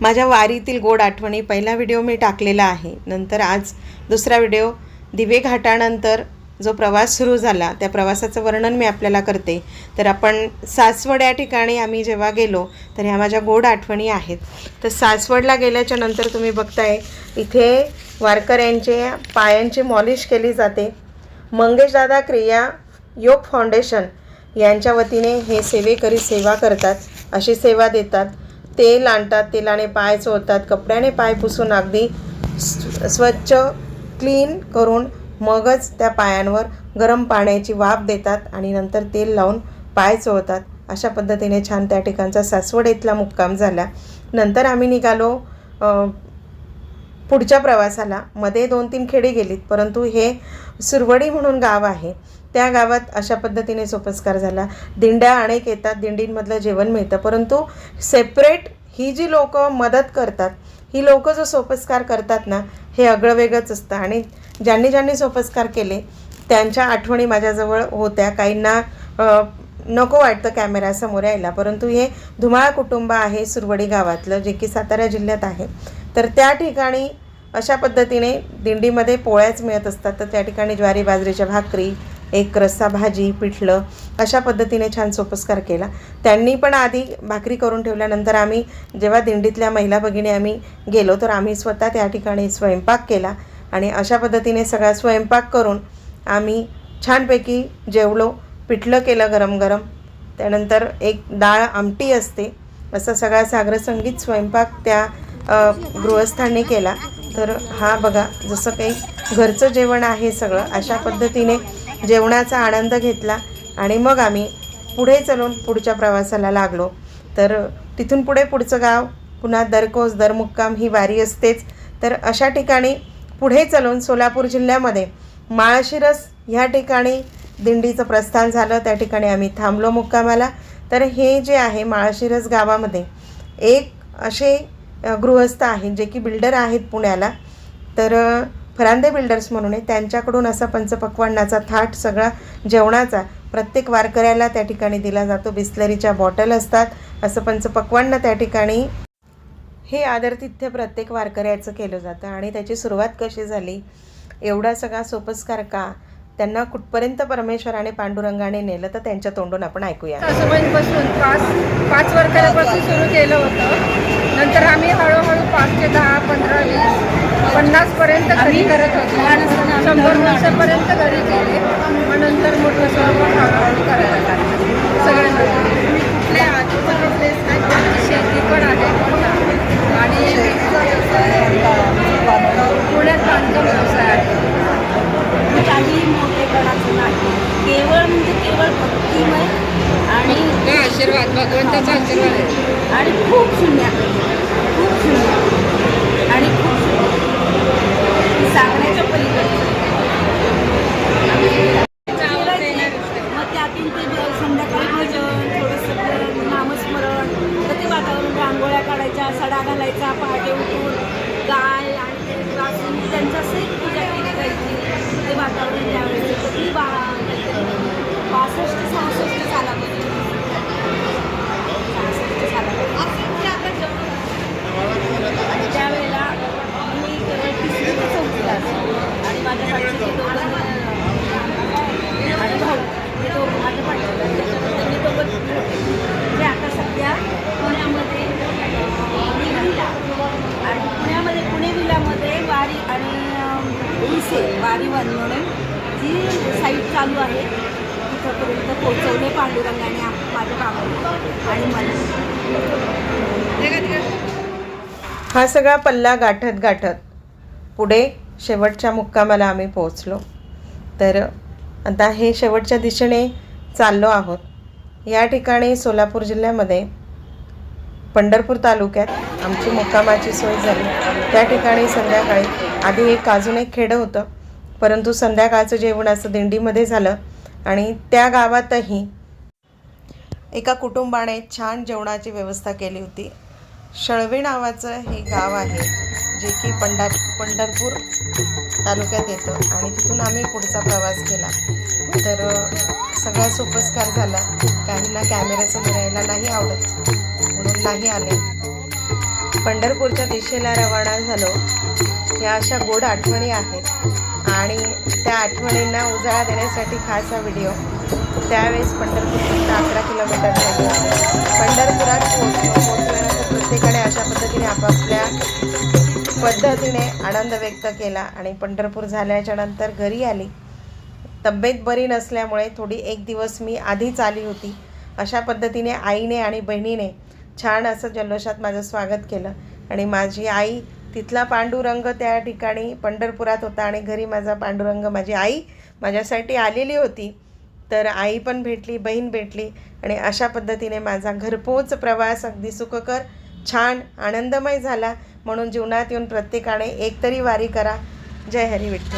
माझ्या वारीतील गोड आठवणी पहिला व्हिडिओ मी टाकलेला आहे. नंतर आज दुसरा व्हिडिओ दिवे घाटानंतर जो प्रवास सुरू झाला त्या प्रवासाचं वर्णन मी आपल्याला करते. तर आपण सासवड या ठिकाणी आम्ही जेव्हा गेलो तर ह्या माझ्या गोड आठवणी आहेत. तर सासवडला गेल्याच्यानंतर तुम्ही बघताय इथे वारकऱ्यांचे पायांची मॉलिश केली जाते. मंगेशदादा क्रिया योग फाउंडेशन यांच्या वतीने हे सेवेकरी सेवा करतात अशी सेवा देतात. तेल आणतात तेलाने पाय चोळतात कपड्याने पाय पुसून अगदी स्वच्छ क्लीन करून मगच त्या पायांवर गरम पाण्याची वाफ देतात आणि नंतर तेल लावून पाय चोळतात. अशा पद्धतीने छान त्या ठिकाणचा सासवड इथला मुक्काम झाला. नंतर आम्ही निघालो पुढच्या प्रवासाला. मध्ये दोन तीन खेडे गेलीत परंतु हे सुरवडी म्हणून गाव आहे. त्या गावात अशा पद्धतीने सोपस्कार झाला. दिंड्या अनेक येतात दिंडींमधलं जेवण मिळतं परंतु सेपरेट ही जी लोक मदत करतात ही लोक जो सोपस्कार करतात ना हे आगळं वेगळंच असतं. आणि ज्यांनी ज्यांनी सोपस्कार केले त्यांच्या आठवणी माझ्याजवळ होत्या. काहींना नको वाटतं कॅमेऱ्यासमोर यायला परंतु हे धुमाळ कुटुंब आहे सुरवडी गावातलं जे की सातारा जिल्ह्यात आहे. तर त्या ठिकाणी अशा पद्धतीने दिंडीमध्ये पोळ्याच मिळत असतात. तर त्या ठिकाणी ज्वारी बाजरीच्या भाकरी एक रस्सा भाजी पिठलं अशा पद्धतीने छान सोपस्कार केला. त्यांनी पण आधी भाकरी करून ठेवल्यानंतर आम्ही जेव्हा दिंडीतल्या महिला भगिनी आम्ही गेलो तर आम्ही स्वतः त्या ठिकाणी स्वयंपाक केला आणि अशा पद्धतीने सगळा स्वयंपाक करून आम्ही छानपैकी जेवलो. पिठलं केलं गरम गरम. त्यानंतर एक डाळ आमटी असते. असा सगळा सागरसंगीत स्वयंपाक त्या गृहस्थांनी केला. तर हा बघा जसं काही घरचं जेवण आहे सगळं अशा पद्धतीने जेवणाचा आनंद घेतला आणि मग आम्ही पुढे चलून पुढच्या प्रवासाला लागलो. तर तिथून पुढे पुढचं गाव पुन्हा दरकोस दरमुक्काम ही वारी असतेच. तर अशा ठिकाणी पुढे चलून सोलापूर जिल्ह्यामध्ये माळशिरस ह्या ठिकाणी दिंडीचं प्रस्थान झालं. त्या ठिकाणी आम्ही थांबलो मुक्कामाला. तर हे जे आहे माळशिरस गावामध्ये एक असे गृहस्थ आहेत जे की बिल्डर आहेत पुण्याला. तर फरांदे बिल्डर्स म्हणून आहे. त्यांच्याकडून असा पंचपक्वांनाचा थाट सगळा जेवणाचा प्रत्येक वारकऱ्याला त्या ठिकाणी दिला जातो. बिस्लरीच्या बॉटल असतात. असं पंचपक्वान्न त्या ठिकाणी हे आदरतिथ्य प्रत्येक वारकऱ्याचं केलं जातं. आणि त्याची सुरुवात कशी झाली? एवढा सगळा सोपस्कार का? त्यांना कुठपर्यंत परमेश्वराने पांडुरंगाने नेलं? तर त्यांच्या तोंडून आपण ऐकूया. सासूबाईंपासून पाच पाच वर्करापासून सुरू केलं होतं. नंतर आम्ही हळूहळू पाच ते दहा पंधरा वीस पन्नासपर्यंत घरी करत होतो. शंभर वर्षापर्यंत घरी केले मग नंतर मोठं स्वरूप हळूहळू करायला लागले. सगळे. कुठले आजूचा बिझनेस नाही शेती पण आहे. आणि पुण्यात बांधकाम व्यवसाय आहे. काही मोठेपणाचं नाही. केवळ म्हणजे केवळ भक्तिमय आणि आशीर्वाद. भगवंताचा आशीर्वाद आहे. आणि खूप शून्य पलीकडे इसे वारी वन म्हणून जी साईट चालू आहे तिथंपर्यंत पोहोचवले पांडुरंगाने माझ्या कामाला आणि मला. हा सगळा पल्ला गाठत गाठत पुढे शेवटच्या मुक्कामाला आम्ही पोहोचलो. तर आता हे शेवटच्या दिशेने चाललो आहोत. या ठिकाणी सोलापूर जिल्ह्यामध्ये पंढरपूर तालुक्यात आमची मुक्कामाची सोय झाली. त्या ठिकाणी संध्याकाळी आधी एक अजून एक खेडं होतं. परंतु संध्याकाळचं जेवण असं दिंडीमध्ये झालं आणि त्या गावातही एका कुटुंबाने छान जेवणाची व्यवस्था केली होती. शळवे नावाचं हे गाव आहे जे की पंढर पंढरपूर तालुक्यात येतं. आणि तिथून आम्ही पुढचा प्रवास केला. तर सगळा सोपस्कार झाला. काहींना कॅमेऱ्यासमोर यायला नाही आवडत म्हणून नाही आले. पंढरपूरच्या दिशेला रवाना झालो. ह्या अशा गोड आठवणी आहेत. आणि त्या आठवणींना उजाळा देण्यासाठी खास हा व्हिडिओ त्यावेळेस पंढरपूर फक्त अकरा किलोमीटर झाली पंढरपुरात पोहोचलो पोहोचल्यानंतर प्रत्येकाने अशा पद्धतीने आपापल्या पद्धतीने आनंद व्यक्त केला आणि पंढरपूर झाल्याच्यानंतर घरी आली. तब्येत बरी नसल्यामुळे थोडी एक दिवस मी आधीच आली होती. अशा पद्धतीने आईने आणि बहिणीने छान असं जल्लोषात माझं स्वागत केलं आणि माझी आई तिथला पांडुरंग त्या ठिकाणी पंढरपुरात होता आणि घरी माझा पांडुरंग माझी आई माझ्यासाठी आलेली होती. तर आई पण भेटली बहीण भेटली आणि अशा पद्धतीने माझा घरपोच प्रवास अगदी सुखकर छान आनंदमय झाला. म्हणून जीवनात येऊन प्रत्येकाने एक तरी वारी करा. जय हरी विठ्ठल.